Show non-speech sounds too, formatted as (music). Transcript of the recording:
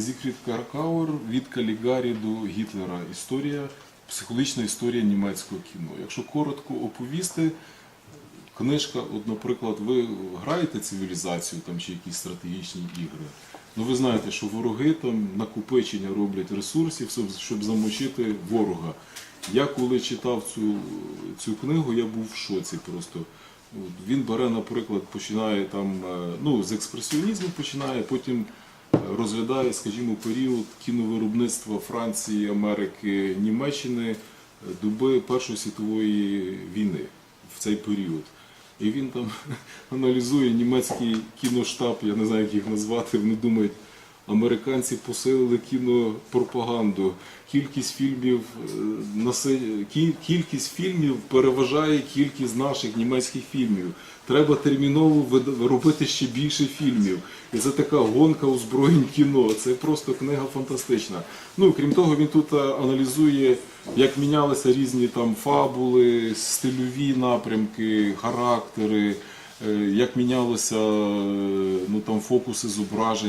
Зігфрід Каркауер від Калігарі до Гітлера. Історія, психологічна історія німецького кіно. Якщо коротко оповісти, книжка, от, наприклад, ви граєте цивілізацію там, чи якісь стратегічні ігри. Ну ви знаєте, що вороги там накопичення роблять ресурсів, щоб, замочити ворога. Я коли читав цю, цю книгу, я був в шоці просто. Він бере, наприклад, починає там, е, ну, з експресіонізму починає, потім розглядає, скажімо, період кіновиробництва Франції, Америки, Німеччини, доби Першої світової війни в цей період. І він там (laughs) аналізує німецький кіноштаб, я не знаю, як їх назвати, вони думають, американці посилили кінопропаганду. Кількість фільмів, е, кількість фільмів переважає кількість наших німецьких фільмів. Треба терміново робити ще більше фільмів. І це така гонка озброєнь кіно. Це просто книга фантастична. Ну крім того, він тут е, аналізує, як мінялися різні там фабули, стильові напрямки, характери, е, як мінялося е, ну там фокуси зображень.